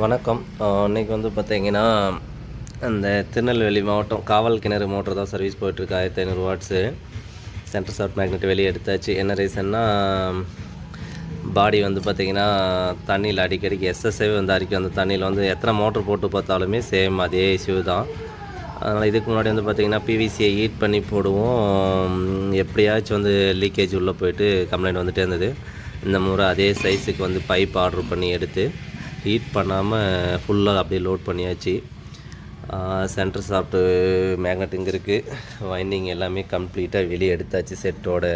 வணக்கம். இன்றைக்கி வந்து பார்த்தீங்கன்னா அந்த திருநெல்வேலி மாவட்டம் காவல் கிணறு மோட்டர் தான் சர்வீஸ் போயிட்டுருக்கு. ஆயிரத்தி ஐநூறு வாட்ஸு சென்டர் ஷார்ட் மேக்னெட் வெளியே எடுத்தாச்சு. என்ன ரீசன்னா பாடி வந்து பார்த்திங்கன்னா தண்ணியில் அடிக்கடிக்கு எஸ்எஸ்ஏ வந்து அடிக்கும். அந்த தண்ணியில் வந்து எத்தனை மோட்டர் போட்டு பார்த்தாலுமே சேம் அதே இஷ்யூ தான். அதனால் இதுக்கு முன்னாடி வந்து பார்த்திங்கன்னா பிவிசியை ஹீட் பண்ணி போடுவோம். எப்படியாச்சும் வந்து லீக்கேஜ் உள்ளே போயிட்டு கம்ப்ளைண்ட் வந்துகிட்டே இருந்தது. இந்த முறை அதே சைஸுக்கு வந்து பைப் ஆர்டர் பண்ணி எடுத்து ஹீட் பண்ணாமல் ஃபுல்லாக அப்படியே லோட் பண்ணியாச்சு. சென்டர் சாஃப்ட்டு மேக்னெட் இங்கே இருக்குது வைண்டிங் எல்லாமே கம்ப்ளீட்டாக வெளியே எடுத்தாச்சு. செட்டோட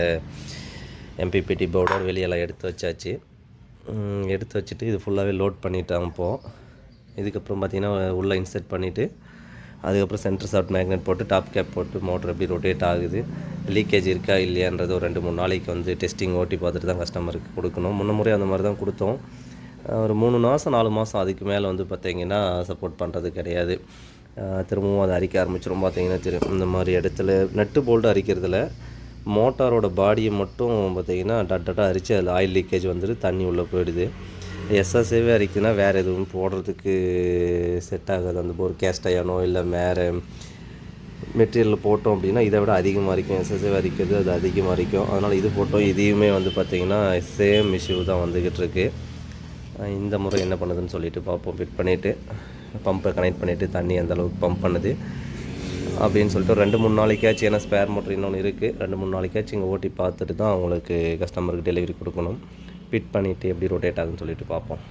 எம்பிபிடி பவுடர் வெளியெல்லாம் எடுத்து வச்சாச்சு. எடுத்து வச்சுட்டு இது ஃபுல்லாகவே லோட் பண்ணிட்டோம் இப்போது இதுக்கப்புறம் பார்த்திங்கன்னா உள்ளே இன்செர்ட் பண்ணிவிட்டு அதுக்கப்புறம் சென்டர் சாஃப்ட் மேக்னெட் போட்டு டாப் கேப் போட்டு மோட்டர் எப்படி ரொட்டேட் ஆகுது லீக்கேஜ் இருக்கா இல்லையான்றது ஒரு ரெண்டு மூணு நாளைக்கு வந்து டெஸ்டிங் ஓட்டி பார்த்துட்டு தான் கஸ்டமருக்கு கொடுக்கணும். முன்ன முறை அந்த மாதிரி தான் கொடுத்தோம். ஒரு மூணு மாதம் நாலு மாதம் அதுக்கு மேலே வந்து பார்த்திங்கன்னா சப்போர்ட் பண்ணுறது கிடையாது. திரும்பவும் அதை அரிக்க ஆரம்பிச்சிடும் பார்த்தீங்கன்னா தெரியும் இந்த மாதிரி இடத்துல நட்டு போல்ட்டு அரிக்கிறதுல மோட்டாரோட பாடியை மட்டும் பார்த்திங்கன்னா டட் டட்டாக அரித்து அதில் ஆயில் லீக்கேஜ் வந்துட்டு தண்ணி உள்ளே போயிடுது. எஸ்எஸ்ஏவே அரிக்குதுன்னா வேறு எதுவும் போடுறதுக்கு செட் ஆகாது. அந்த போர் கேஸ்ட் அயனோ இல்லை வேறு மெட்டீரியல் போட்டோம் அப்படின்னா இதை விட அதிகமாக இருக்கும் எஸ்எஸ்ஏ அரிக்கிறது அது அதிகமாக இருக்கும் அதனால் இது போட்டோம் இதையுமே வந்து பார்த்திங்கன்னா சேம் இஷ்யூ தான் வந்துக்கிட்டு இருக்குது இந்த முறை என்ன பண்ணுதுன்னு சொல்லிட்டு பார்ப்போம். ஃபிட் பண்ணிவிட்டு பம்பை கனெக்ட் பண்ணிவிட்டு தண்ணி அந்த அளவுக்கு பம்ப் பண்ணுது. அப்படின்னு சொல்லிட்டு ரெண்டு மூணு நாளைக்காச்சும் ஏன்னா ஸ்பேர் மோட்டர் இன்னொன்று இருக்குது ரெண்டு மூணு நாளைக்காச்சும் இங்கே ஓட்டி பார்த்துட்டு தான் அவங்களுக்கு கஸ்டமருக்கு டெலிவரி கொடுக்கணும். ஃபிட் பண்ணிவிட்டு எப்படி ரொட்டேட் ஆகுதுன்னு சொல்லிட்டு பார்ப்போம்.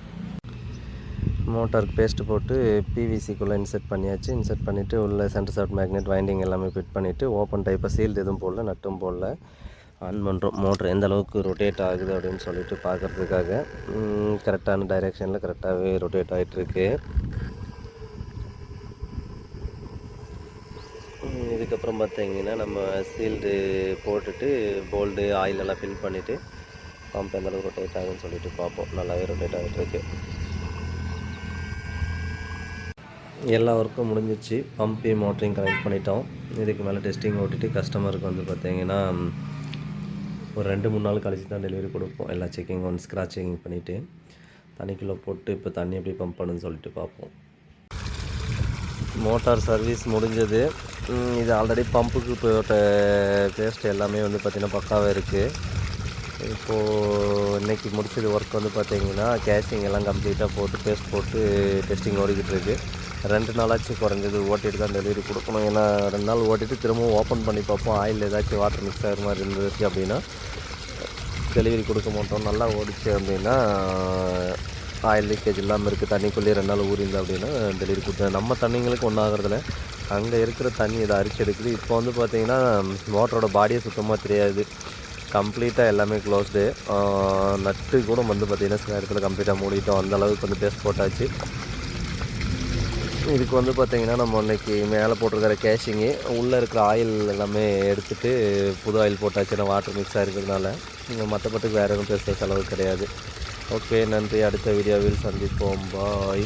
மோட்டாருக்கு பேஸ்ட் போட்டு பிவிசிக்குள்ளே இன்செர்ட் பண்ணியாச்சு. இன்செர்ட் பண்ணிவிட்டு உள்ள சென்டர் சாஃப்ட் மேக்னெட் வைண்டிங் எல்லாமே ஃபிட் பண்ணிவிட்டு ஓப்பன் டைப்பாக சீல்டு எதுவும் போடல நட்டும் போடல. ஆன் பண்ணுறோம் மோட்ரு எந்த அளவுக்கு ரொட்டேட் ஆகுது அப்படின்னு சொல்லிட்டு பார்க்குறதுக்காக கரெக்டான டைரெக்ஷனில் கரெக்டாகவே ரொட்டேட் ஆகிட்டுருக்கு இதுக்கப்புறம் பார்த்தீங்கன்னா நம்ம சீல்டு போட்டுட்டு போல்டு ஆயில் எல்லாம் ஃபில் பண்ணிவிட்டு பம்ப் எந்த அளவுக்கு ரொட்டேட் ஆகுதுன்னு சொல்லிட்டு பார்ப்போம். நல்லாவே ரொட்டேட் ஆகிட்டுருக்கு எல்லா ஒர்க்கும் முடிஞ்சிச்சு. பம்பையும் மோட்டரையும் கனெக்ட் பண்ணிட்டோம். இதுக்கு மேலே டெஸ்டிங் ஓட்டிட்டு கஸ்டமருக்கு வந்து பார்த்தீங்கன்னா ஒரு ரெண்டு மூணு நாள் கழிச்சு தான் டெலிவரி கொடுப்போம். எல்லா செக்கிங் ஒன் ஸ்க்ராச் செக்கிங் பண்ணிவிட்டு தண்ணிக்குள்ளே போட்டு இப்போ தண்ணி எப்படி பம்ப் பண்ணுன்னு சொல்லிட்டு பார்ப்போம். மோட்டார் சர்வீஸ் முடிஞ்சது. இது ஆல்ரெடி பம்புக்கு போட்ட பேஸ்ட் எல்லாமே வந்து பார்த்திங்கன்னா பக்காவாக இருக்குது இப்போது இன்னைக்கு முடிச்சது ஒர்க் வந்து பார்த்தீங்கன்னா கேஷிங் எல்லாம் கம்ப்ளீட்டாக போட்டு பேஸ்ட் போட்டு டெஸ்டிங் ஓடிக்கிட்டு இருக்குது ரெண்டு நாளாச்சும் குறைஞ்சது ஓட்டிட்டு தான் டெலிவரி கொடுக்கணும். ஏன்னா ரெண்டு நாள் ஓட்டிட்டு திரும்பவும் ஓப்பன் பண்ணி பார்ப்போம். ஆயில் ஏதாச்சும் வாட்டர் மிக்ஸ் ஆகிற மாதிரி இருந்துச்சு அப்படின்னா டெலிவரி கொடுக்க மாட்டோம். நல்லா ஓடிச்சு அப்படின்னா ஆயில் லீக்கேஜ் இல்லாமல் இருக்குது தண்ணிக்குள்ளேயே ரெண்டு நாள் ஊறிந்து அப்படின்னா டெலிவரி கொடுத்தேன் நம்ம தண்ணிங்களுக்கு ஒன்றாகிறதுல ஆகிறதில்ல அங்கே இருக்கிற தண்ணி இதை அரிச்சு எடுக்குது. இப்போ வந்து பார்த்திங்கன்னா மோட்டரோட பாடியே சுத்தமாக தெரியாது. கம்ப்ளீட்டாக எல்லாமே க்ளோஸ்டு நட்டு கூட வந்து பார்த்திங்கன்னா சில இடத்துல கம்ப்ளீட்டாக மூடிட்டோம். அந்த அளவுக்கு வந்து பேஸ்ட் போட்டாச்சு. இதுக்கு வந்து பார்த்திங்கன்னா நம்ம இன்றைக்கி மேலே போட்டிருக்கிற கேஷிங்கு உள்ளே இருக்கிற ஆயில் எல்லாமே எடுத்துகிட்டு புது ஆயில் போட்டாச்சுன்னா வாட்டர் மிக்ஸ் ஆகிருக்கிறதுனால இங்கே மற்றபட்டுக்கு வேறு எதுவும் பெருசாக செலவு கிடையாது. ஓகே நன்றி. அடுத்த வீடியோவில் சந்திப்போம். பாய்